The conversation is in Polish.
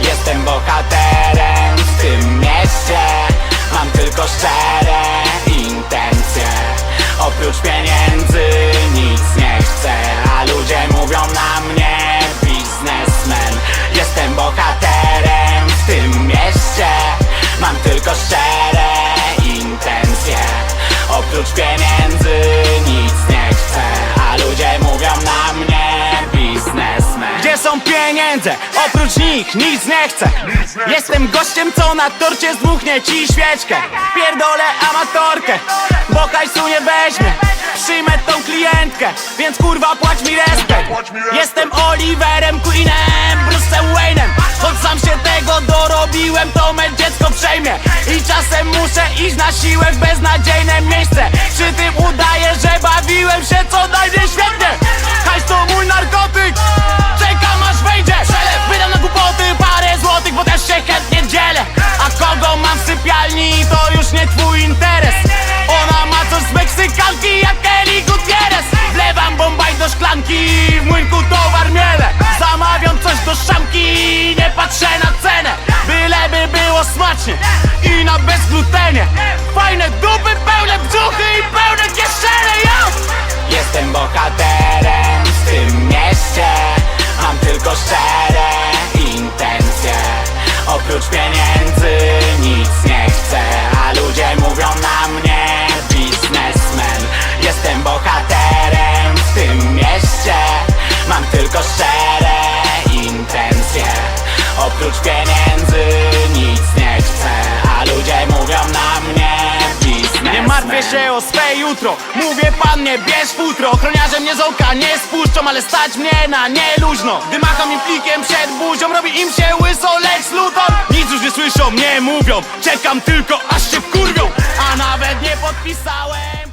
Jestem bohaterem w tym mieście. Mam tylko szczere Mam tylko szczere intencje. Oprócz pieniędzy pieniędzy. Oprócz nich nic nie chcę. Jestem gościem, co na torcie zdmuchnie ci świeczkę. Pierdolę amatorkę, bo hajsu nie weźmie. Przyjmę tą klientkę, więc kurwa płać mi respekt. Jestem Oliverem Queenem, Bruce'em Wayne'em. Choć sam się tego dorobiłem, to me dziecko przejmie. I czasem muszę iść na siłę w beznadziejne miejsce. Przy tym udaję, że bawiłem się co najmniej świetnie. Hajs to mój narkotyk, patrzę na cenę Byleby było smacznie i na bezglutenie. Fajne dupy, pełne brzuchy i pełne kieszenie, yo! Jestem bohaterem w tym mieście Mam tylko szczere intencje. Oprócz pieniędzy nic nie chcę się o swe jutro. Mówię pannie, bierz futro. Ochroniarze mnie z oka nie spuszczą Ale stać mnie na nieluźno. Gdy macham im plikiem przed buzią Robi im się łyso, lecz Luton Nic już nie słyszą, nie mówią. Czekam tylko aż się wkurwią. A nawet nie podpisałem